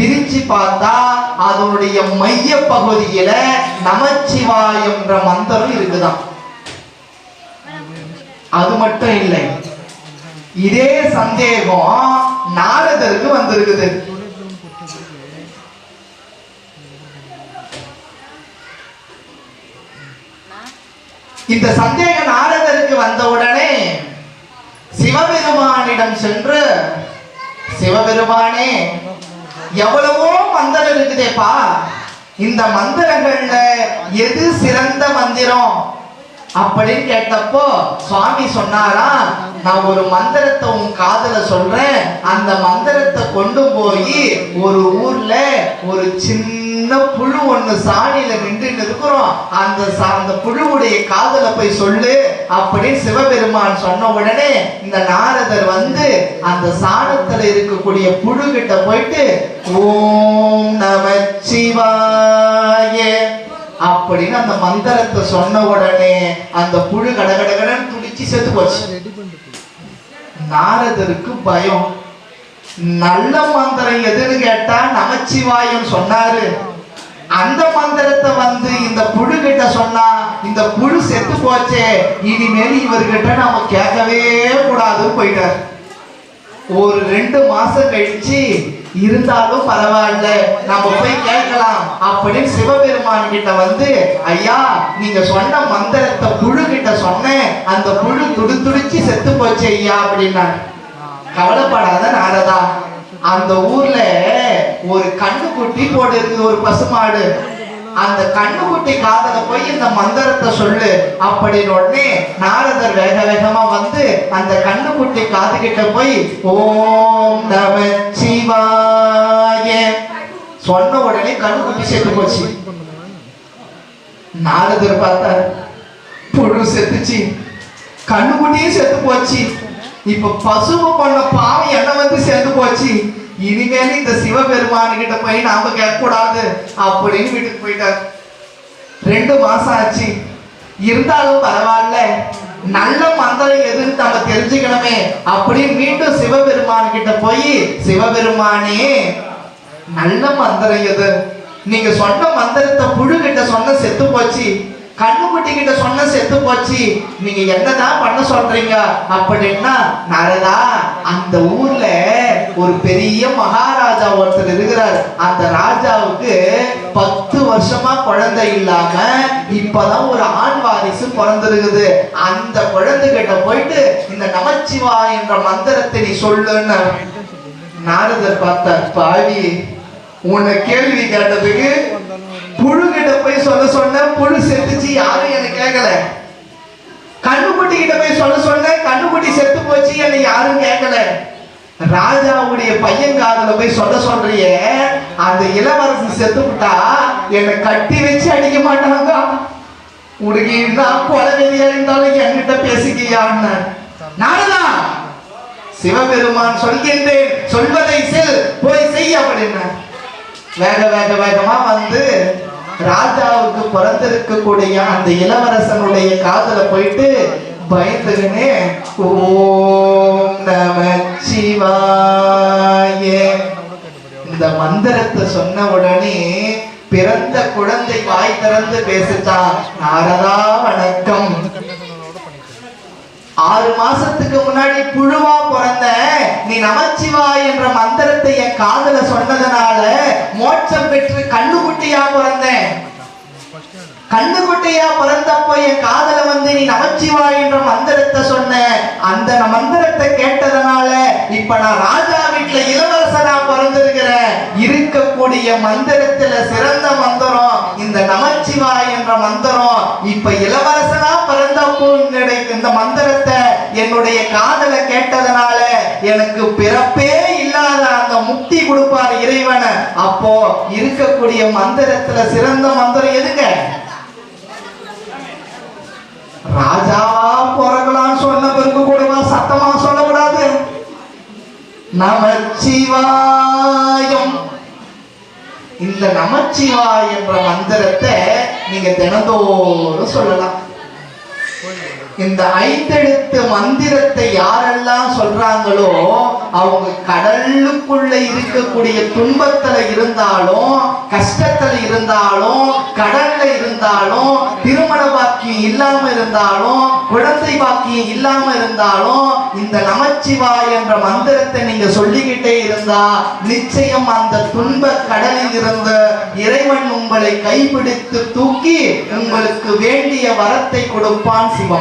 பிரிச்சு பார்த்தா அதனுடைய மைய பகுதியில நமச்சிவாயம்ன்ற மந்திரம் இருக்குதான் அது மட்டும் இல்லை. இதே சந்தேகம் நாரதருக்கு வந்திருக்குது. இந்த சந்தேகம் நாரதருக்கு வந்தவுடனே சிவபெருமானிடம் சென்று சிவபெருமானே எவ்வளவோ மந்திரம் இருக்குதேப்பா. இந்த மந்திரங்கள்ல எது சிறந்த மந்திரம்? அப்படின்னு கேட்டப்போ சுவாமி சொன்னாரா நான் ஒரு மந்திரத்தை உன் காதல சொல்றேன். அந்த மந்திரத்தை கொண்டு போய் ஒரு ஊர்ல ஒரு சின்ன புழு ஒண்ணு சாணியில நின்று இருக்கிறோம். அந்த சா- அந்த புழுவுடைய காதல போய் சொல்லு அப்படின்னு சிவபெருமான் சொன்ன உடனே இந்த நாரதர் வந்து அந்த சாணத்துல இருக்கக்கூடிய புழு கிட்ட போயிட்டு ஓம் நமச்சிவாய அப்படின்னு அந்த மந்திரத்தை சொன்ன உடனே அந்த புழு கடகடகடன் துடிச்சு செத்து போச்சு. நாரதருக்கு பயம். நல்ல மந்திரம் எதுன்னு கேட்டா நமச்சிவாயம் சொன்னாரு. அந்த மந்திரத்தை வந்து இந்த புழு கிட்ட சொன்னா இந்த புழு செத்து போச்சே இனிமேல் இவர்கிட்ட நாம கேட்கவே கூடாதுன்னு போயிட்டார். ஒரு ரெண்டு மாசம் கழிச்சு இருந்தாலும் பரவாயில்ல நம்ம போய் கேட்கலாம் அப்படின்னு சிவபெருமான் கிட்ட வந்து ஐயா நீங்க சொன்ன மந்திரத்தை புழு கிட்ட சொன்னேன் அந்த புழு துடி துடிச்சு செத்து போச்சு ஐயா அப்படின்னாங்க கவலைப்படாத நாரதா அந்த ஊர்ல ஒரு கண்ணுக்குட்டி போட்டு இருக்குது ஒரு பசுமாடு. அந்த கண்ணுக்குட்டி காதல போய் இந்த மந்திரத்தை சொல்லு. அப்படின்னு உடனே நாரதர் வேக வேகமா வந்து அந்த கண்ணுக்குட்டி காது கிட்ட போய் ஓம் நம சிவாய. சொன்ன உடனே கண்ணுக்குட்டி செத்து போச்சு. நாரதர் பார்த்தார். புழு செத்துச்சு. கண்ணுக்குட்டியும் செத்து போச்சு. இப்ப பசுவை பண்ண பாவம் என்ன வந்து சேர்ந்து போச்சு? இனிமேல் இந்த சிவபெருமான் கிட்ட போய் நாம கேட்க கூடாது அப்படின்னு வீட்டுக்கு போயிட்டார். ரெண்டு மாசம் ஆச்சு. இருந்தாலும் பரவாயில்ல. நல்ல மந்திரம் எதுன்னு நம்ம தெரிஞ்சுக்கணுமே அப்படின்னு மீண்டும் சிவபெருமான் கிட்ட போய் சிவபெருமானே நல்ல மந்திரம் எது? நீங்க சொன்ன மந்திரத்தை புழு கிட்ட சொன்ன செத்து போச்சு. கண்ணுக்குட்டி கிட்ட சொன்ன செத்து போச்சு. நீங்க என்னதான் பண்ண சொல்றீங்க? அப்படின்னா நரதா அந்த ஊர்ல ஒரு பெரிய மகாராஜா ஒருத்தர் இருக்கிறார். அந்த ராஜாவுக்கு பத்து வருஷமா குழந்தை இல்லாம இப்பதான் ஒரு ஆண் வாரிசு பிறந்திருக்குது. அந்த குழந்தை கிட்ட போயிட்டு இந்த நமச்சிவா என்ற மந்திரத்தை நீ சொல்லுன்னு நாரதர் பார்த்தார். பாவி உன்னை கேள்வி கேட்டதுக்கு புழு கிட்ட போய் சொல்ல சொன்ன புழு செத்துச்சு யாரும் எனக்கு கேட்கல கண்ணுக்குட்டி கிட்ட போய் சொல்ல சொன்ன கண்ணுக்குட்டி செத்து போச்சு என்னை யாரும் கேட்கல ராஜாவுடைய பையன் காதல போய் சொல்ல சொல்றிய அந்த இளவரசி செத்து விட்டா என்னை கட்டி வச்சு அடிக்க மாட்டாங்க. உனக்கு நான் கொலவெறியா இருந்தாலும் என்கிட்ட பேசிக்கியான்னு. நானுதான் சிவபெருமான் சொல்கின்றேன் சொல்வதை செல் போய் செய்ய அப்படின்னு. வேக வேக வேகமா வந்து ராஜாவுக்கு பிறந்திருக்கக்கூடிய அந்த இளவரசனுடைய காதல போயிட்டு பயந்துக்கினே ஓ நம சிவாய. இந்த மந்திரத்தை சொன்ன உடனே பிறந்த குழந்தை வாய் திறந்து பேசுச்சான் நாரதா வணக்கம். ஆறு மாசத்துக்கு முன்னாடி புழுவா பிறந்த நீ நமச்சிவா என்ற மந்திரத்தை என் காதல சொன்னதுனால மோட்சம் பெற்று கண்ணுக்குட்டியா பிறந்தேன். குழந்தையா பிறந்தப்போ என் காதல வந்து நீ நமச்சிவாய் என்ற மந்திரத்தை சொன்ன அந்த மந்திரத்தை கேட்டதனால இப்ப நான் ராஜா வீட்டுல இளவரசனா பிறந்திருக்கிறேன். இருக்கக்கூடிய மந்திரத்துல சிறந்த மந்திரம் இந்த நமச்சிவாய் என்ற மந்திரம். இப்ப இளவரசனா பிறந்தப்போ இந்த- இந்த மந்திரத்தை என்னுடைய காதல கேட்டதனால எனக்கு பிறப்பே இல்லாத அந்த முக்தி கொடுப்பார் இறைவனை. அப்போ இருக்கக்கூடிய மந்திரத்துல சிறந்த மந்திரம் எதுங்க? ராஜாவா பிறக்கலாம் சொன்ன பிறகு கூடவா? சத்தமா சொல்லக்கூடாது. நமச்சிவாயம். இந்த நமச்சிவாய் என்ற மந்திரத்தை நீங்க தினந்தோறும் சொல்லலாம். இந்த ஐந்தெழுத்து மந்திரத்தை யாரெல்லாம் சொல்றாங்களோ அவங்க கடலுக்குள்ள இருக்கக்கூடிய துன்பத்துல இருந்தாலும் கஷ்டத்துல இருந்தாலும் கடல்ல இருந்தாலும் திருமண பாக்கியம் இல்லாம இருந்தாலும் குழந்தை பாக்கியம் இல்லாம இருந்தாலும் இந்த நமச்சிவாய் என்ற மந்திரத்தை நீங்க சொல்லிக்கிட்டே இருந்தா நிச்சயம் அந்த துன்ப கடலில் இருந்த இறைவன் உங்களை கைப்பிடித்து தூக்கி உங்களுக்கு வேண்டிய வரத்தை கொடுப்பான் சிவம்